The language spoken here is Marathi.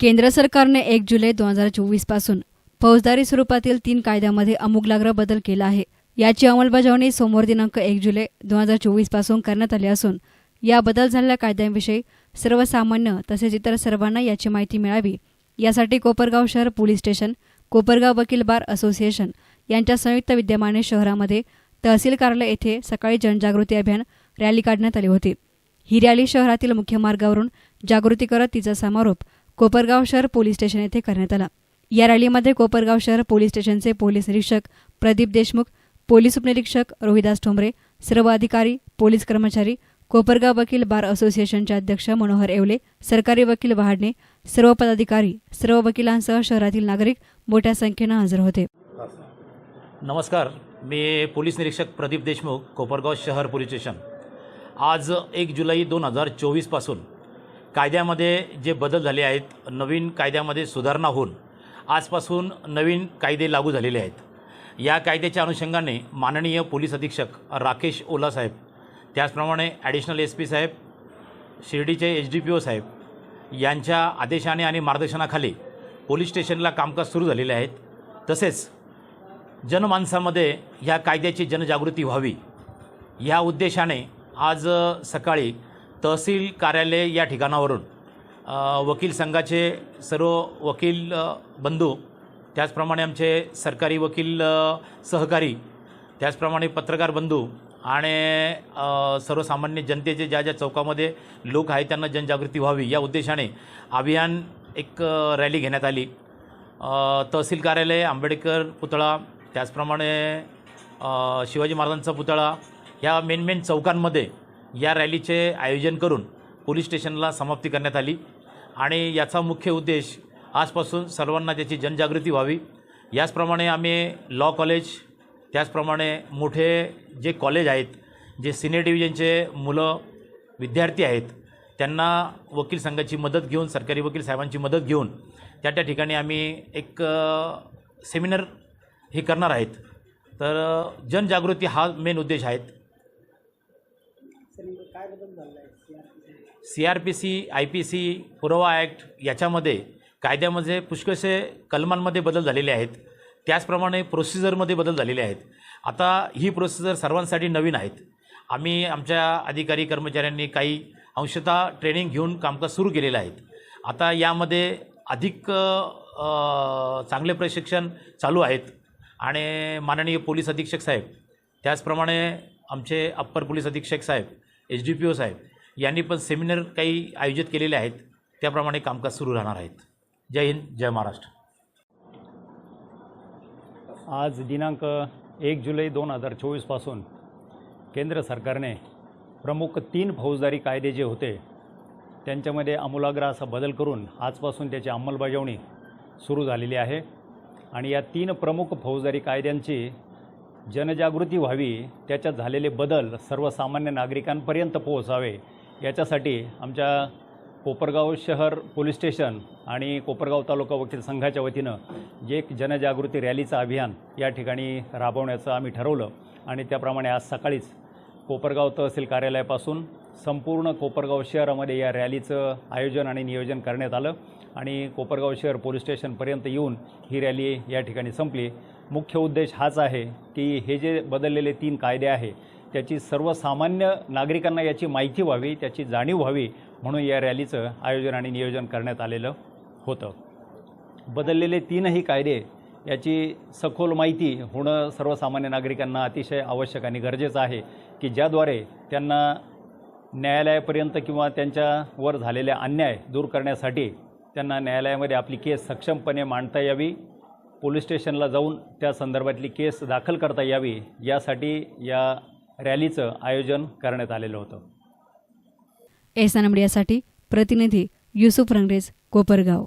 केंद्र सरकारने एक जुलै दोन हजार चोवीसपासून फौजदारी स्वरूपातील तीन कायद्यामध्ये अमुगलाग्र बदल केला आहे. याची अंमलबजावणी सोमवार दिनांक एक जुलै दोन हजार चोवीसपासून करण्यात आली असून या बदल झालेल्या कायद्यांविषयी सर्वसामान्य तसेच इतर सर्वांना याची माहिती मिळावी. यासाठी कोपरगाव शहर पोलीस स्टेशन कोपरगाव वकील बार असोसिएशन यांच्या संयुक्त विद्यमाने शहरामध्ये तहसील कार्यालय येथे सकाळी जनजागृती अभियान रॅली काढण्यात आली होती. ही रॅली शहरातील मुख्य मार्गावरून जागृती करत तिचा समारोप कोपरगाव शहर पोलीस स्टेशन येथे करण्यात आला. या रॅलीमध्ये कोपरगाव शहर पोलीस स्टेशनचे पोलीस निरीक्षक प्रदीप देशमुख पोलीस उपनिरीक्षक रोहिदास ठोंबरे सर्व अधिकारी पोलीस कर्मचारी कोपरगाव वकील बार असोसिएशनचे अध्यक्ष मनोहर येवले सरकारी वकील वहाडणे सर्व पदाधिकारी सर्व वकिलांसह शहरातील नागरिक मोठ्या संख्येनं हजर होते. नमस्कार मी पोलीस निरीक्षक प्रदीप देशमुख कोपरगाव शहर पोलीस स्टेशन. आज एक जुलै दोन हजार चोवीसपासून कायद्यामध्ये जे बदल झाले आहेत नवीन कायद्यामध्ये सुधारणा होऊन आजपासून नवीन कायदे लागू झालेले आहेत. या कायद्याच्या अनुषंगाने माननीय पोलीस अधीक्षक राकेश ओला साहेब त्याचप्रमाणे ॲडिशनल एस पी साहेब शिर्डीचे एच डी पी ओ साहेब यांच्या आदेशाने आणि मार्गदर्शनाखाली पोलीस स्टेशनला कामकाज सुरू झालेले आहेत. तसेच जनमानसामध्ये ह्या कायद्याची जनजागृती व्हावी ह्या उद्देशाने आज सकाळी तहसील कार्यालय या ठिकाणावरून वकील संघाचे सर्व वकील बंधू त्याचप्रमाणे आमचे सरकारी वकील सहकारी त्याचप्रमाणे पत्रकार बंधू आणि सर्वसामान्य जनतेचे ज्या ज्या चौकामध्ये लोक आहेत त्यांना जनजागृती व्हावी या उद्देशाने अभियान एक रॅली घेण्यात आली. तहसील कार्यालय आंबेडकर पुतळा त्याचप्रमाणे शिवाजी महाराजांचा पुतळा ह्या मेन मेन चौकांमध्ये या रॅलीचे आयोजन करून पोलीस स्टेशनला समाप्ती करण्यात आली. आणि याचा मुख्य उद्देश आजपासून सर्वांना त्याची जनजागृती व्हावी. याचप्रमाणे आम्ही लॉ कॉलेज त्याचप्रमाणे मोठे जे कॉलेज आहेत जे सिनियर डिव्हिजनचे मुलं विद्यार्थी आहेत त्यांना वकील संघाची मदत घेऊन सरकारी वकील साहेबांची मदत घेऊन त्या त्या ठिकाणी आम्ही एक सेमिनार हे करणार आहेत. तर जनजागृती हा मेन उद्देश आहेत C R P C I P C पुरावा ॲक्ट याच्यामध्ये कायद्यामध्ये पुष्कळसे कलमांमध्ये बदल झालेले आहेत. त्याचप्रमाणे प्रोसिजरमध्ये बदल झालेले आहेत. आता ही प्रोसिजर सर्वांसाठी नवीन आहेत. आम्ही आमच्या अधिकारी कर्मचाऱ्यांनी काही अंशतः ट्रेनिंग घेऊन कामकाज सुरू केलेलं आहेत आता यामध्ये अधिक चांगले प्रशिक्षण चालू आहेत. आणि माननीय पोलीस अधीक्षक साहेब त्याचप्रमाणे आमचे अप्पर पोलीस अधीक्षक साहेब एच डी पी ओ साहेब यांनी पण सेमिनार काही आयोजित केलेले आहेत. त्याप्रमाणे कामकाज सुरू राहणार आहेत. जय हिंद जय महाराष्ट्र. आज दिनांक एक जुलै दोन हजार चोवीसपासून केंद्र सरकारने प्रमुख तीन फौजदारी कायदे जे होते त्यांच्यामध्ये आमूलाग्र असा बदल करून आजपासून त्याची अंमलबजावणी सुरू झालेली आहे. आणि या तीन प्रमुख फौजदारी कायद्यांची जनजागृती व्हावी त्याच्यात झालेले बदल सर्वसामान्य नागरिकांपर्यंत पोहोचावे याच्यासाठी आमच्या कोपरगाव शहर पोलीस स्टेशन आणि कोपरगाव तालुका वकील संघाच्या वतीनं जे एक जनजागृती रॅलीचं अभियान या ठिकाणी राबवण्याचं आम्ही ठरवलं आणि त्याप्रमाणे आज सकाळीच कोपरगाव तहसील कार्यालयापासून संपूर्ण कोपरगाव शहरामध्ये या रॅलीचं आयोजन आणि नियोजन करण्यात आलं आणि कोपरगाव शहर पोलीस स्टेशनपर्यंत येऊन ही रॅली या ठिकाणी संपली. मुख्य उद्देश हाच आहे की हे जे बदललेले तीन कायदे आहे त्याची सर्वसामान्य नागरिकांना याची माहिती व्हावी त्याची जाणीव व्हावी म्हणून या रॅलीचं आयोजन आणि नियोजन करण्यात आलेलं होतं. बदललेले तीनही कायदे याची सखोल माहिती होणं सर्वसामान्य नागरिकांना अतिशय आवश्यक आणि गरजेचं आहे की ज्याद्वारे त्यांना न्यायालयापर्यंत किंवा त्यांच्यावर झालेल्या अन्याय दूर करण्यासाठी त्यांना न्यायालयामध्ये आपली केस सक्षमपणे मांडता यावी. पोलीस स्टेशनला जाऊन त्या संदर्भातली केस दाखल करता यावी यासाठी या रॅलीचं आयोजन करण्यात आलेलं होतं. एस मीडियासाठी प्रतिनिधी युसुफ रंगरेज कोपरगाव.